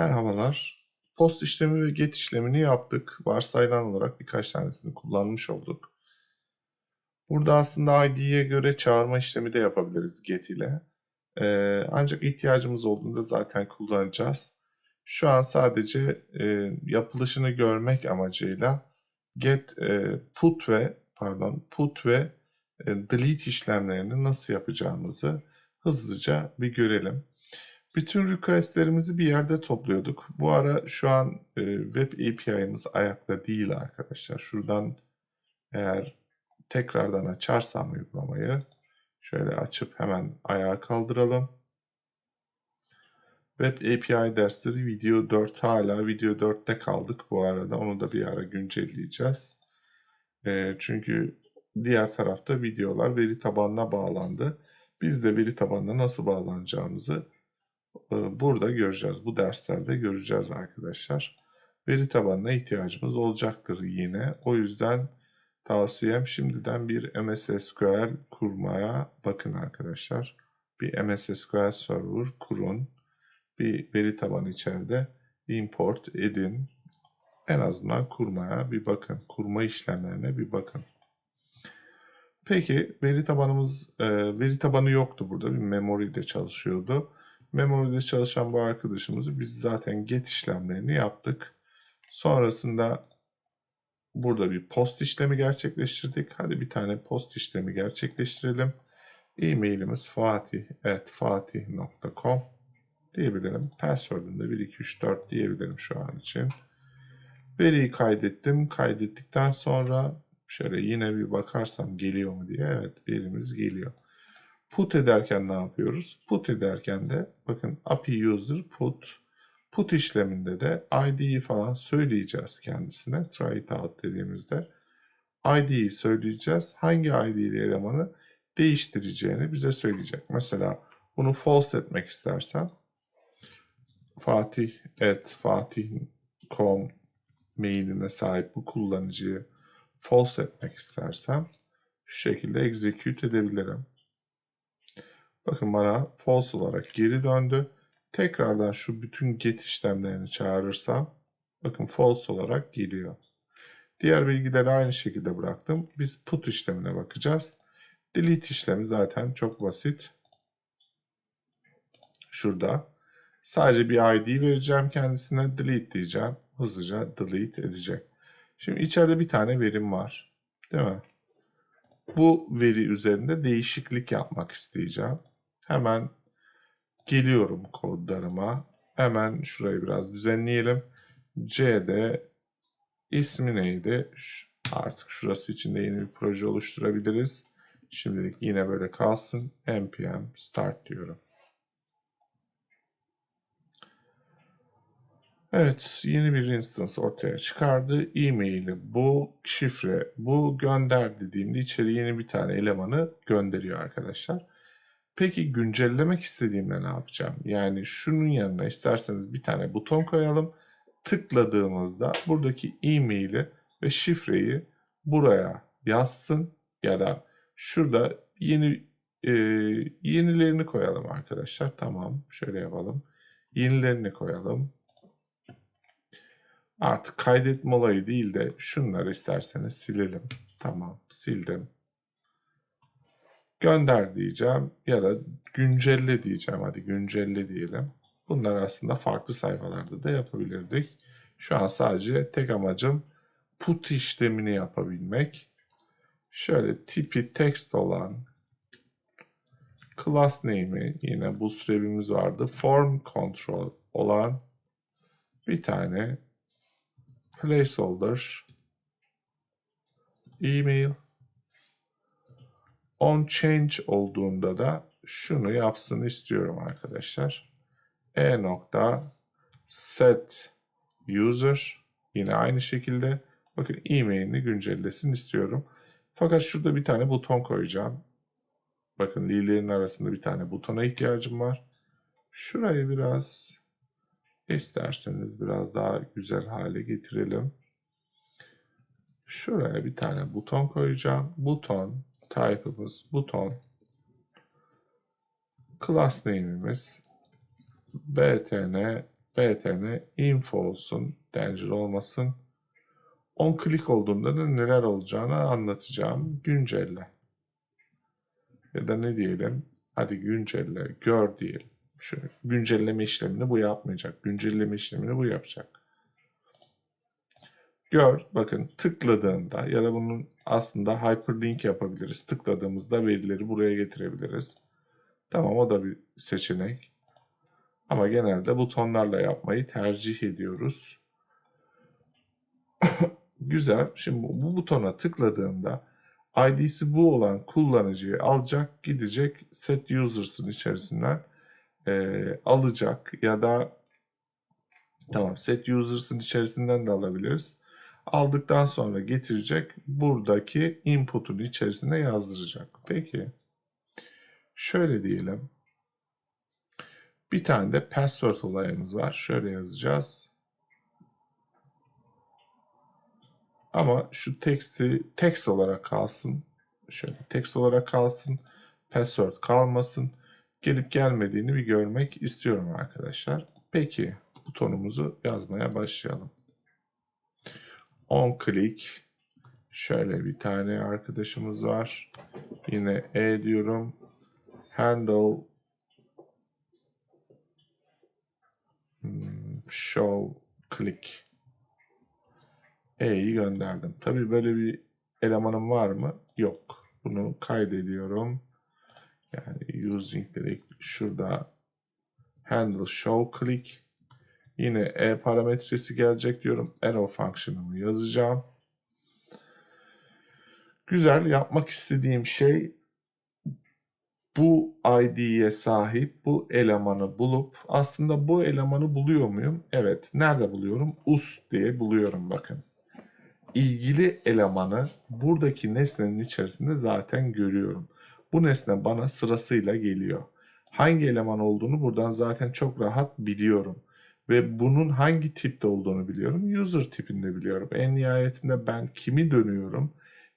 Merhabalar. Post işlemi ve get işlemini yaptık. Varsayılan olarak birkaç tanesini kullanmış olduk. Burada aslında ID'ye göre çağırma işlemi de yapabiliriz get ile. Ee, ancak ihtiyacımız olduğunda zaten kullanacağız. Şu an sadece e, yapılışını görmek amacıyla get e, put ve pardon put ve e, delete işlemlerini nasıl yapacağımızı hızlıca bir görelim. Bütün requestlerimizi bir yerde topluyorduk. Bu ara şu an e, web API'miz ayakta değil arkadaşlar. Şuradan eğer tekrardan açarsam uygulamayı şöyle açıp hemen ayağa kaldıralım. Web API dersleri video 4 hala video 4'te kaldık bu arada. Onu da bir ara güncelleyeceğiz. E, çünkü diğer tarafta videolar veri tabanına bağlandı. Biz de veri tabanına nasıl bağlanacağımızı burada göreceğiz. Bu derslerde göreceğiz arkadaşlar. Veri tabanına ihtiyacımız olacaktır yine. O yüzden tavsiyem şimdiden bir MS SQL kurmaya bakın arkadaşlar. Bir MS SQL Server kurun. Bir veri tabanı içeride import edin. En azından kurmaya bir bakın. Kurma işlemlerine bir bakın. Peki veri tabanımız e, veri tabanı yoktu burada. Bir memory'de çalışıyordu. Memory'de çalışan bu arkadaşımızı biz zaten get işlemlerini yaptık. Sonrasında burada bir post işlemi gerçekleştirdik. Hadi bir tane post işlemi gerçekleştirelim. E-mailimiz fatih.fatih.com diyebilirim. Password'ını da 1, 2, 3, 4 diyebilirim şu an için. Veriyi kaydettim. Kaydettikten sonra şöyle yine bir bakarsam geliyor mu diye. Evet verimiz geliyor. Put ederken ne yapıyoruz? Put ederken de bakın API user put put işleminde de ID'yi falan söyleyeceğiz kendisine. Try it out dediğimizde ID'yi söyleyeceğiz. Hangi ID ile elemanı değiştireceğini bize söyleyecek. Mesela bunu false etmek istersem Fatih et fatih.com mailine sahip bu kullanıcıyı false etmek istersem şu şekilde execute edebilirim. Bakın bana false olarak geri döndü. Tekrardan şu bütün get işlemlerini çağırırsam bakın false olarak geliyor. Diğer bilgileri aynı şekilde bıraktım. Biz put işlemine bakacağız. Delete işlemi zaten çok basit. Şurada. Sadece bir ID vereceğim kendisine. Delete diyeceğim. Hızlıca delete edecek. Şimdi içeride bir tane verim var. Değil mi? Bu veri üzerinde değişiklik yapmak isteyeceğim. Hemen geliyorum kodlarıma. Hemen şurayı biraz düzenleyelim. C'de ismi neydi? Artık şurası için de yeni bir proje oluşturabiliriz. Şimdilik yine böyle kalsın. npm start diyorum. Evet, yeni bir instance ortaya çıkardı. E-mail'i bu, şifre bu, gönder dediğimde içeri yeni bir tane elemanı gönderiyor arkadaşlar. Peki güncellemek istediğimde ne yapacağım? Yani şunun yanına isterseniz bir tane buton koyalım. Tıkladığımızda buradaki e-mail'i ve şifreyi buraya yazsın ya da şurada yeni e, yenilerini koyalım arkadaşlar. Tamam, şöyle yapalım. Yenilerini koyalım. Artık kaydetme olayı değil de şunları isterseniz silelim. Tamam, sildim gönder diyeceğim ya da güncelle diyeceğim. Hadi güncelle diyelim. Bunlar aslında farklı sayfalarda da yapabilirdik. Şu an sadece tek amacım put işlemini yapabilmek. Şöyle tipi text olan class name'i yine bootstrap'imiz vardı. Form control olan bir tane placeholder email on change olduğunda da şunu yapsın istiyorum arkadaşlar. E nokta set user yine aynı şekilde bakın e-mailini güncellesin istiyorum. Fakat şurada bir tane buton koyacağım. Bakın lilerin arasında bir tane butona ihtiyacım var. Şurayı biraz isterseniz biraz daha güzel hale getirelim. Şuraya bir tane buton koyacağım. Buton type'ımız buton. Class name'imiz btn btn info olsun. Danger olmasın. On click olduğunda da neler olacağını anlatacağım. Güncelle. Ya da ne diyelim? Hadi güncelle. Gör diyelim. Şu güncelleme işlemini bu yapmayacak. Güncelleme işlemini bu yapacak. Gör, bakın tıkladığında ya da bunun aslında hyperlink yapabiliriz. Tıkladığımızda verileri buraya getirebiliriz. Tamam o da bir seçenek. Ama genelde butonlarla yapmayı tercih ediyoruz. Güzel. Şimdi bu, bu butona tıkladığımda ID'si bu olan kullanıcıyı alacak, gidecek set users'ın içerisinden eee, alacak ya da tamam set users'ın içerisinden de alabiliriz. Aldıktan sonra getirecek buradaki input'un içerisine yazdıracak. Peki. Şöyle diyelim. Bir tane de password olayımız var. Şöyle yazacağız. Ama şu teksti text olarak kalsın. Şöyle text olarak kalsın. Password kalmasın. Gelip gelmediğini bir görmek istiyorum arkadaşlar. Peki butonumuzu yazmaya başlayalım. On click. Şöyle bir tane arkadaşımız var. Yine E diyorum. Handle hmm, show click. E'yi gönderdim. Tabii böyle bir elemanım var mı? Yok. Bunu kaydediyorum. Yani using direkt şurada handle show click. Yine e parametresi gelecek diyorum. Arrow function'ımı yazacağım. Güzel. Yapmak istediğim şey bu ID'ye sahip bu elemanı bulup aslında bu elemanı buluyor muyum? Evet. Nerede buluyorum? Us diye buluyorum bakın. İlgili elemanı buradaki nesnenin içerisinde zaten görüyorum. Bu nesne bana sırasıyla geliyor. Hangi eleman olduğunu buradan zaten çok rahat biliyorum. Ve bunun hangi tipte olduğunu biliyorum. User tipinde biliyorum. En nihayetinde ben kimi dönüyorum?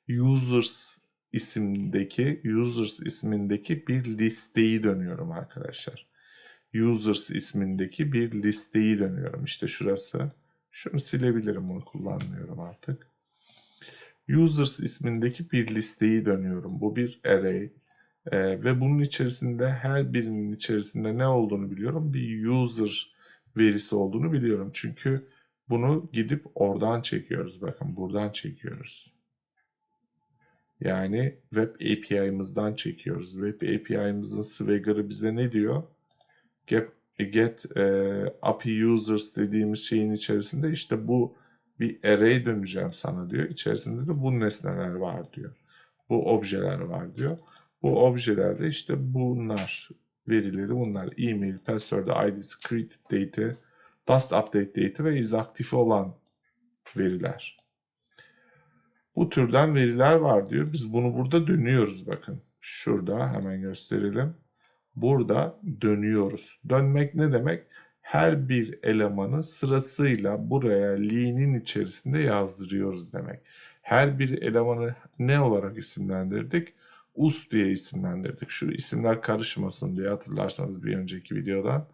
Users isimdeki, users ismindeki bir listeyi dönüyorum arkadaşlar. Users ismindeki bir listeyi dönüyorum. İşte şurası. Şunu silebilirim, bunu kullanmıyorum artık. Users ismindeki bir listeyi dönüyorum. Bu bir array. Ee, ve bunun içerisinde her birinin içerisinde ne olduğunu biliyorum. Bir user verisi olduğunu biliyorum. Çünkü bunu gidip oradan çekiyoruz. Bakın buradan çekiyoruz. Yani Web API'mızdan çekiyoruz. Web API'mızın Swagger'ı bize ne diyor? Get, get e, API users dediğimiz şeyin içerisinde işte bu bir array döneceğim sana diyor. İçerisinde de bu nesneler var diyor. Bu objeler var diyor. Bu objelerde işte bunlar verileri bunlar. E-mail, password, ID'si, created data, last update data ve is aktif olan veriler. Bu türden veriler var diyor. Biz bunu burada dönüyoruz bakın. Şurada hemen gösterelim. Burada dönüyoruz. Dönmek ne demek? Her bir elemanı sırasıyla buraya line'in içerisinde yazdırıyoruz demek. Her bir elemanı ne olarak isimlendirdik? Us diye isimlendirdik. Şu isimler karışmasın diye hatırlarsanız bir önceki videodan.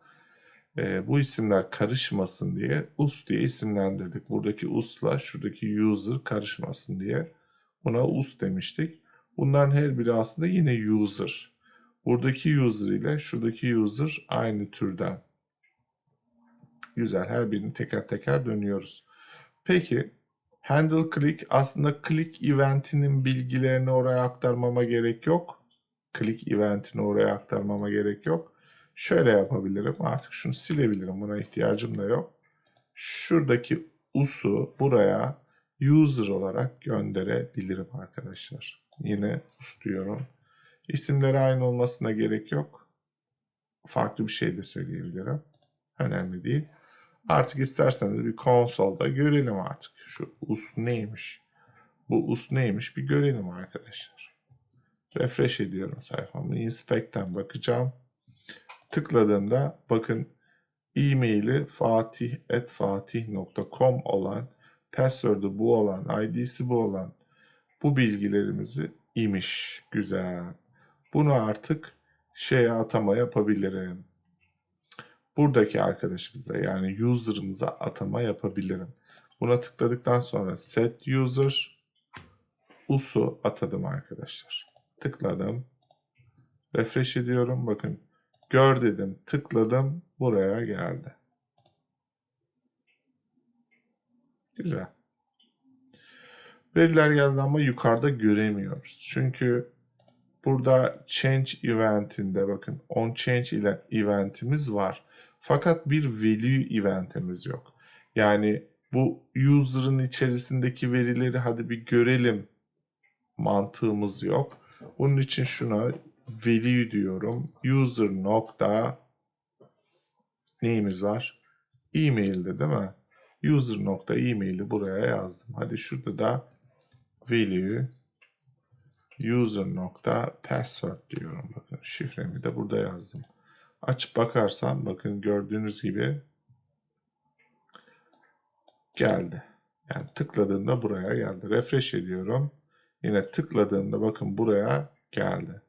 Ee, bu isimler karışmasın diye us diye isimlendirdik. Buradaki us'la şuradaki user karışmasın diye buna us demiştik. Bunların her biri aslında yine user. Buradaki user ile şuradaki user aynı türden. Güzel. Her birini teker teker dönüyoruz. Peki handle click aslında click eventinin bilgilerini oraya aktarmama gerek yok. Click eventini oraya aktarmama gerek yok. Şöyle yapabilirim. Artık şunu silebilirim. Buna ihtiyacım da yok. Şuradaki us'u buraya user olarak gönderebilirim arkadaşlar. Yine us diyorum. İsimleri aynı olmasına gerek yok. Farklı bir şey de söyleyebilirim. Önemli değil. Artık isterseniz bir konsolda görelim artık. Şu us neymiş? Bu us neymiş bir görelim arkadaşlar. Refresh ediyorum sayfamı. Inspect'ten bakacağım. Tıkladığımda bakın e-maili fatih.fatih.com olan, password'u bu olan, ID'si bu olan bu bilgilerimizi imiş. Güzel. Bunu artık şeye atama yapabilirim. Buradaki arkadaşımıza yani user'ımıza atama yapabilirim. Buna tıkladıktan sonra set user usu atadım arkadaşlar. Tıkladım. Refresh ediyorum. Bakın gör dedim. Tıkladım. Buraya geldi. Güzel. Veriler geldi ama yukarıda göremiyoruz. Çünkü burada change eventinde bakın on change ile eventimiz var. Fakat bir value eventimiz yok. Yani bu user'ın içerisindeki verileri hadi bir görelim mantığımız yok. Bunun için şuna value diyorum. User nokta neyimiz var? E-mail'de değil mi? User nokta e-mail'i buraya yazdım. Hadi şurada da value user nokta password diyorum. Bakın şifremi de burada yazdım. Açıp bakarsam bakın gördüğünüz gibi geldi. Yani tıkladığımda buraya geldi. Refresh ediyorum. Yine tıkladığımda bakın buraya geldi.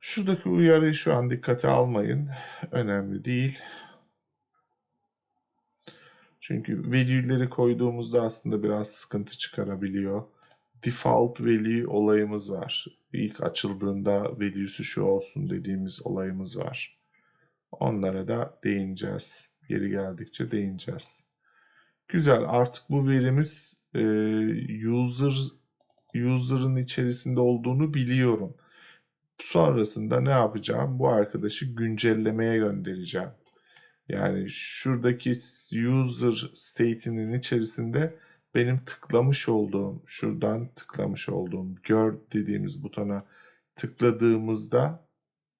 Şuradaki uyarıyı şu an dikkate almayın. Önemli değil. Çünkü valü'leri koyduğumuzda aslında biraz sıkıntı çıkarabiliyor. Default value olayımız var. İlk açıldığında value'su şu olsun dediğimiz olayımız var. Onlara da değineceğiz. Yeri geldikçe değineceğiz. Güzel. Artık bu verimiz e, user user'ın içerisinde olduğunu biliyorum. Sonrasında ne yapacağım? Bu arkadaşı güncellemeye göndereceğim. Yani şuradaki user state'inin içerisinde benim tıklamış olduğum, şuradan tıklamış olduğum gör dediğimiz butona tıkladığımızda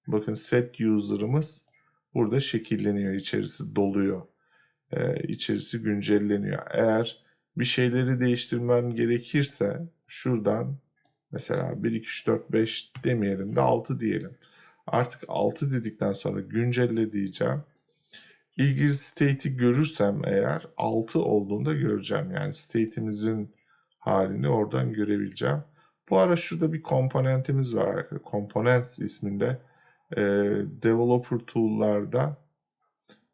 bakın set user'ımız burada şekilleniyor, içerisi doluyor. Ee, içerisi güncelleniyor. Eğer bir şeyleri değiştirmen gerekirse şuradan mesela 1, 2, 3, 4, 5 demeyelim de 6 diyelim. Artık 6 dedikten sonra güncelle diyeceğim. İlgili state'i görürsem eğer 6 olduğunda göreceğim. Yani state'imizin halini oradan görebileceğim. Bu ara şurada bir komponentimiz var. Components isminde e, developer tool'larda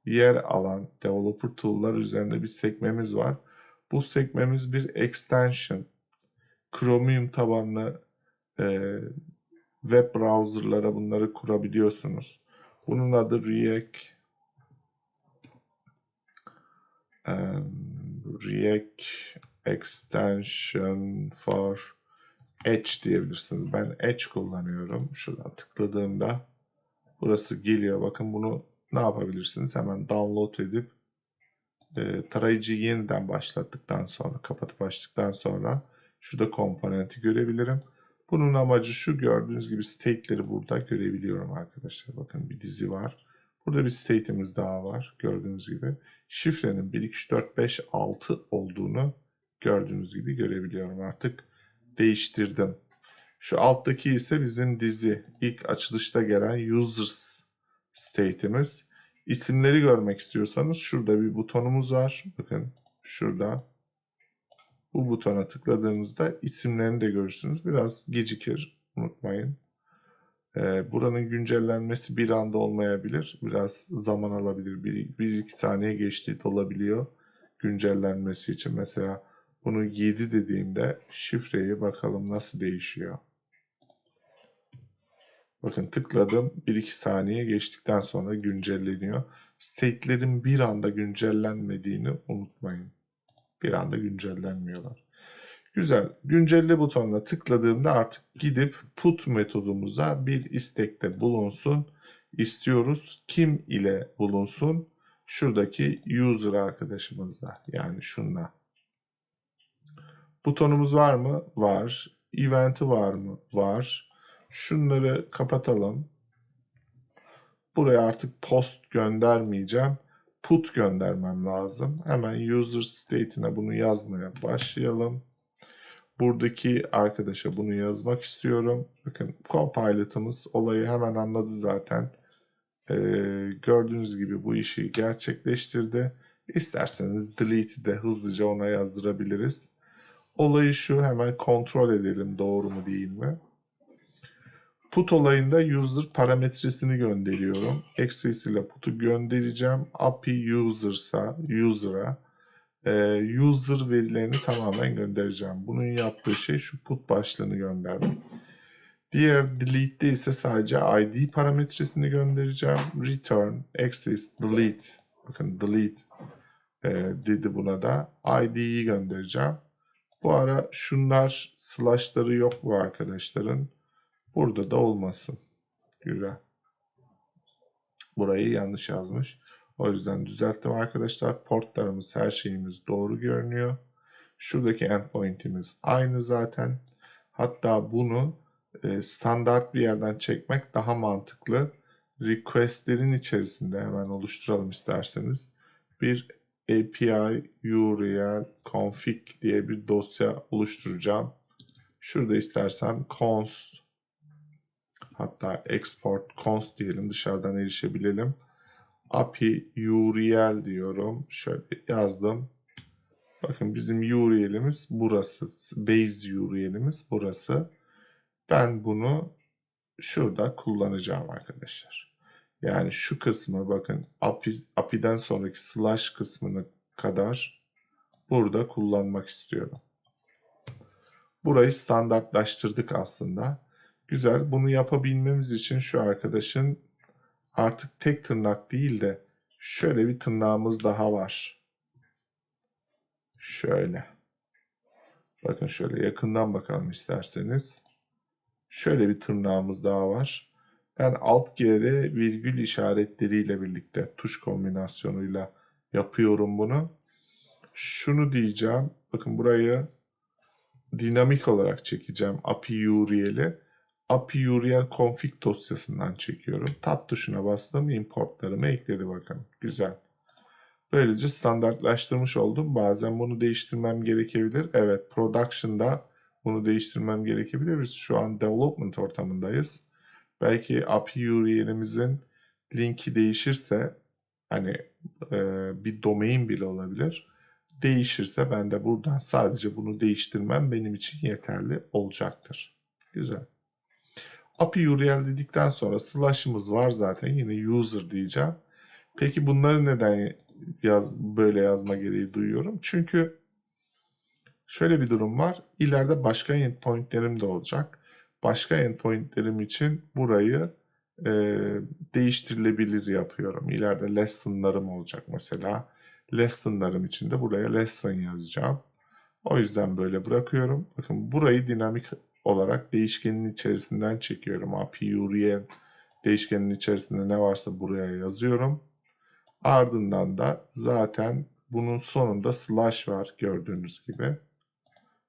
yer alan developer tool'lar üzerinde bir sekmemiz var. Bu sekmemiz bir extension. Chromium tabanlı e, web browser'lara bunları kurabiliyorsunuz. Bunun adı React um, React Extension for Edge diyebilirsiniz. Ben Edge kullanıyorum. Şuradan tıkladığımda burası geliyor. Bakın bunu ne yapabilirsiniz? Hemen download edip e, tarayıcıyı yeniden başlattıktan sonra, kapatıp açtıktan sonra şurada komponenti görebilirim. Bunun amacı şu gördüğünüz gibi state'leri burada görebiliyorum arkadaşlar. Bakın bir dizi var. Burada bir state'imiz daha var gördüğünüz gibi. Şifrenin 1, 2, 3, 4, 5, 6 olduğunu gördüğünüz gibi görebiliyorum artık. Değiştirdim. Şu alttaki ise bizim dizi. ilk açılışta gelen users state'imiz. İsimleri görmek istiyorsanız şurada bir butonumuz var. Bakın şurada. Bu butona tıkladığınızda isimlerini de görürsünüz. Biraz gecikir. Unutmayın. Ee, buranın güncellenmesi bir anda olmayabilir. Biraz zaman alabilir. Bir, bir iki saniye geçtiği olabiliyor. Güncellenmesi için. Mesela bunu 7 dediğimde şifreyi bakalım nasıl değişiyor. Bakın tıkladım. 1-2 saniye geçtikten sonra güncelleniyor. State'lerin bir anda güncellenmediğini unutmayın. Bir anda güncellenmiyorlar. Güzel. Güncelle butonuna tıkladığımda artık gidip put metodumuza bir istekte bulunsun istiyoruz. Kim ile bulunsun? Şuradaki user arkadaşımızla. Yani şunla. Butonumuz var mı? Var. Event'i var mı? Var. Şunları kapatalım. Buraya artık post göndermeyeceğim. Put göndermem lazım. Hemen user state'ine bunu yazmaya başlayalım. Buradaki arkadaşa bunu yazmak istiyorum. Bakın Copilot'ımız olayı hemen anladı zaten. Ee, gördüğünüz gibi bu işi gerçekleştirdi. İsterseniz delete'i de hızlıca ona yazdırabiliriz. Olayı şu hemen kontrol edelim doğru mu değil mi? Put olayında user parametresini gönderiyorum. Access put'u göndereceğim. API user'sa user'a e, user verilerini tamamen göndereceğim. Bunun yaptığı şey şu put başlığını göndermek. Diğer delete'de ise sadece ID parametresini göndereceğim. Return, access, delete. Bakın delete e, dedi buna da. ID'yi göndereceğim. Bu ara şunlar slash'ları yok bu arkadaşların. Burada da olmasın. Güzel. Burayı yanlış yazmış. O yüzden düzelttim arkadaşlar. Portlarımız her şeyimiz doğru görünüyor. Şuradaki endpoint'imiz aynı zaten. Hatta bunu e, standart bir yerden çekmek daha mantıklı. Request'lerin içerisinde hemen oluşturalım isterseniz. Bir API URL config diye bir dosya oluşturacağım. Şurada istersen const hatta export const diyelim dışarıdan erişebilelim. API URL diyorum. Şöyle yazdım. Bakın bizim URL'imiz burası. Base URL'imiz burası. Ben bunu şurada kullanacağım arkadaşlar. Yani şu kısmı bakın API, API'den sonraki slash kısmını kadar burada kullanmak istiyorum. Burayı standartlaştırdık aslında. Güzel. Bunu yapabilmemiz için şu arkadaşın artık tek tırnak değil de şöyle bir tırnağımız daha var. Şöyle. Bakın şöyle yakından bakalım isterseniz. Şöyle bir tırnağımız daha var. Ben alt G'de virgül işaretleriyle birlikte tuş kombinasyonuyla yapıyorum bunu. Şunu diyeceğim. Bakın burayı dinamik olarak çekeceğim API URL'i. API URL config dosyasından çekiyorum. Tab tuşuna bastım. Importlarımı ekledi bakın. Güzel. Böylece standartlaştırmış oldum. Bazen bunu değiştirmem gerekebilir. Evet, production'da bunu değiştirmem gerekebilir. Biz şu an development ortamındayız. Belki API URL'imizin linki değişirse hani e, bir domain bile olabilir. Değişirse ben de buradan sadece bunu değiştirmem benim için yeterli olacaktır. Güzel. API URL dedikten sonra slash'ımız var zaten. Yine user diyeceğim. Peki bunları neden yaz, böyle yazma gereği duyuyorum? Çünkü şöyle bir durum var. İleride başka endpointlerim de olacak. Başka endpointlerim için burayı e, değiştirilebilir yapıyorum. İleride lesson'larım olacak mesela. Lesson'larım için de buraya lesson yazacağım. O yüzden böyle bırakıyorum. Bakın burayı dinamik olarak değişkenin içerisinden çekiyorum. API URL değişkenin içerisinde ne varsa buraya yazıyorum. Ardından da zaten bunun sonunda slash var gördüğünüz gibi.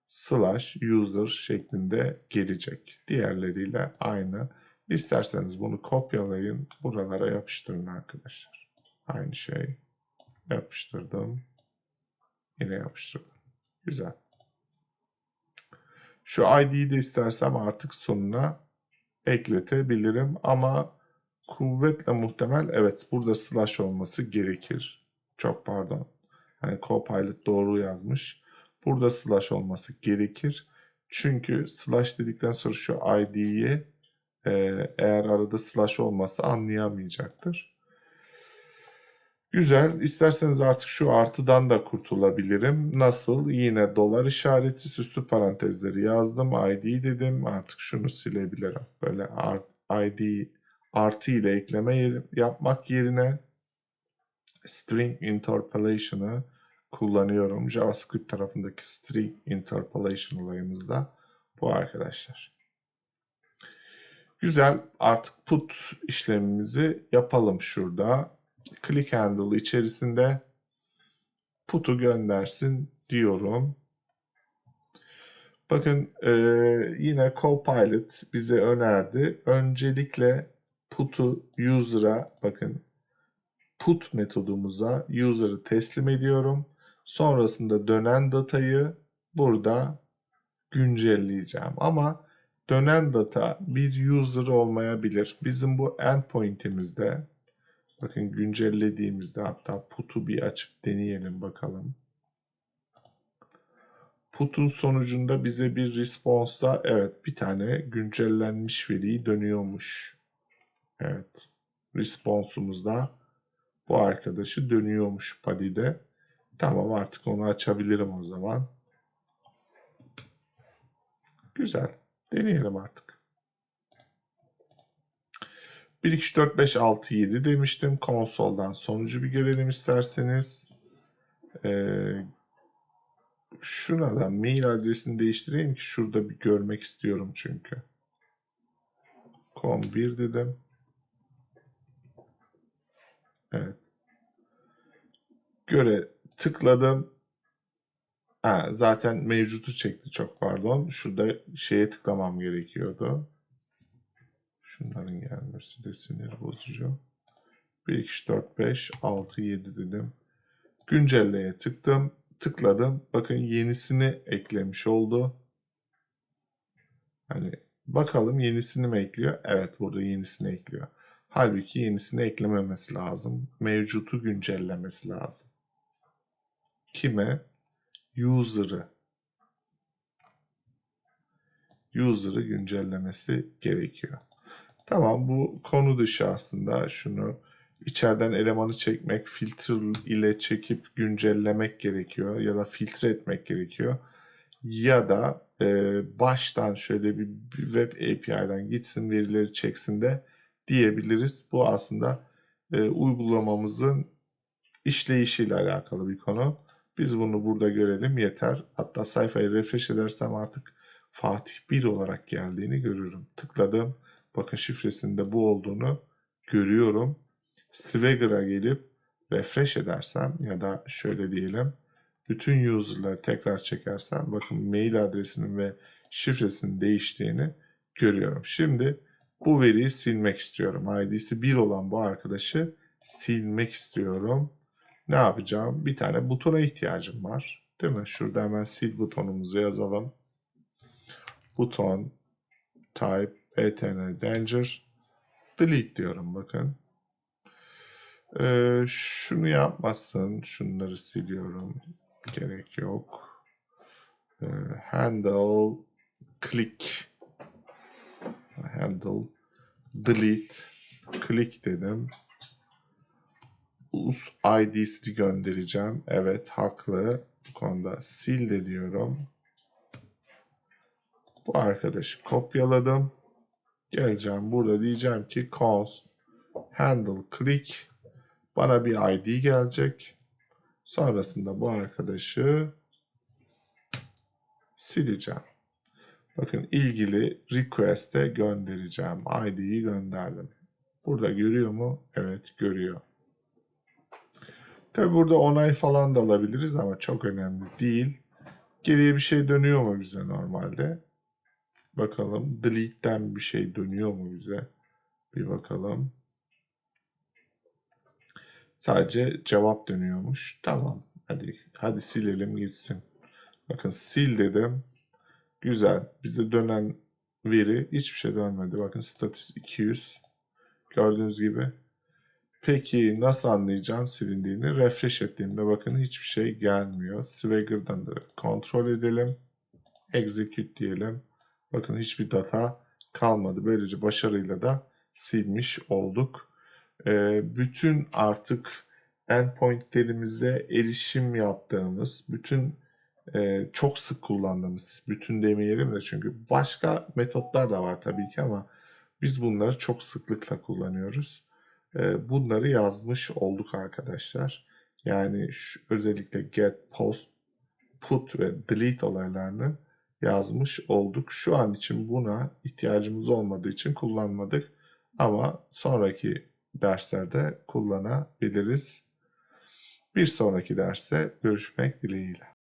Slash user şeklinde gelecek. Diğerleriyle aynı. İsterseniz bunu kopyalayın. Buralara yapıştırın arkadaşlar. Aynı şey. Yapıştırdım. Yine yapıştırdım. Güzel. Şu ID'yi de istersem artık sonuna ekletebilirim ama kuvvetle muhtemel evet burada slash olması gerekir. Çok pardon. Yani Copilot doğru yazmış. Burada slash olması gerekir. Çünkü slash dedikten sonra şu ID'yi eğer arada slash olmasa anlayamayacaktır. Güzel. İsterseniz artık şu artıdan da kurtulabilirim. Nasıl? Yine dolar işareti süslü parantezleri yazdım. ID dedim. Artık şunu silebilirim. Böyle ID artı ile ekleme yapmak yerine string interpolation'ı kullanıyorum. JavaScript tarafındaki string interpolation olayımızda bu arkadaşlar. Güzel. Artık put işlemimizi yapalım şurada. Click handle içerisinde put'u göndersin diyorum. Bakın e, yine Copilot bize önerdi. Öncelikle put'u user'a bakın put metodumuza user'ı teslim ediyorum. Sonrasında dönen datayı burada güncelleyeceğim. Ama dönen data bir user olmayabilir. Bizim bu endpoint'imizde bakın güncellediğimizde hatta put'u bir açıp deneyelim bakalım. Put'un sonucunda bize bir response'da evet bir tane güncellenmiş veriyi dönüyormuş. Evet. Response'umuzda bu arkadaşı dönüyormuş Paddy'de. Tamam artık onu açabilirim o zaman. Güzel. Deneyelim artık. 1, 2, 3, 4, 5, 6, 7 demiştim. Konsoldan sonucu bir görelim isterseniz. Ee, şuna da mail adresini değiştireyim ki şurada bir görmek istiyorum çünkü. com 1 dedim. Evet. Göre tıkladım. Ha, zaten mevcutu çekti çok pardon. Şurada şeye tıklamam gerekiyordu. Şunların gelmesi de sinir bozucu. 1, 2, 3, 4, 5, 6, 7 dedim. Güncelleye tıktım. Tıkladım. Bakın yenisini eklemiş oldu. Hani bakalım yenisini mi ekliyor? Evet burada yenisini ekliyor. Halbuki yenisini eklememesi lazım. Mevcutu güncellemesi lazım. Kime? User'ı. User'ı güncellemesi gerekiyor. Tamam bu konu dışı aslında. Şunu içeriden elemanı çekmek, filtre ile çekip güncellemek gerekiyor ya da filtre etmek gerekiyor. Ya da e, baştan şöyle bir, bir web API'den gitsin verileri çeksin de diyebiliriz. Bu aslında e, uygulamamızın işleyişiyle alakalı bir konu. Biz bunu burada görelim yeter. Hatta sayfayı refresh edersem artık Fatih 1 olarak geldiğini görürüm. Tıkladım. Bakın şifresinde bu olduğunu görüyorum. Swagger'a gelip refresh edersem ya da şöyle diyelim bütün user'ları tekrar çekersem bakın mail adresinin ve şifresinin değiştiğini görüyorum. Şimdi bu veriyi silmek istiyorum. ID'si 1 olan bu arkadaşı silmek istiyorum. Ne yapacağım? Bir tane butona ihtiyacım var. Değil mi? Şurada hemen sil butonumuzu yazalım. Buton type btn danger delete diyorum bakın. Ee, şunu yapmasın. Şunları siliyorum. Gerek yok. Ee, handle click handle delete click dedim. Us ID'sini göndereceğim. Evet haklı. Bu konuda sil de diyorum. Bu arkadaşı kopyaladım. Geleceğim burada diyeceğim ki const handle click bana bir ID gelecek. Sonrasında bu arkadaşı sileceğim. Bakın ilgili request'e göndereceğim. ID'yi gönderdim. Burada görüyor mu? Evet görüyor. Tabi burada onay falan da alabiliriz ama çok önemli değil. Geriye bir şey dönüyor mu bize normalde? Bakalım. Delete'den bir şey dönüyor mu bize? Bir bakalım. Sadece cevap dönüyormuş. Tamam. Hadi hadi silelim gitsin. Bakın sil dedim. Güzel. Bize dönen veri hiçbir şey dönmedi. Bakın status 200. Gördüğünüz gibi. Peki nasıl anlayacağım silindiğini? Refresh ettiğimde bakın hiçbir şey gelmiyor. Swagger'dan da kontrol edelim. Execute diyelim. Bakın hiçbir data kalmadı. Böylece başarıyla da silmiş olduk. Ee, bütün artık endpointlerimizde erişim yaptığımız, bütün e, çok sık kullandığımız, bütün demeyelim de çünkü başka metotlar da var tabii ki ama biz bunları çok sıklıkla kullanıyoruz. E, bunları yazmış olduk arkadaşlar. Yani şu, özellikle get, post, put ve delete olaylarını yazmış olduk. Şu an için buna ihtiyacımız olmadığı için kullanmadık. Ama sonraki derslerde kullanabiliriz. Bir sonraki derste görüşmek dileğiyle.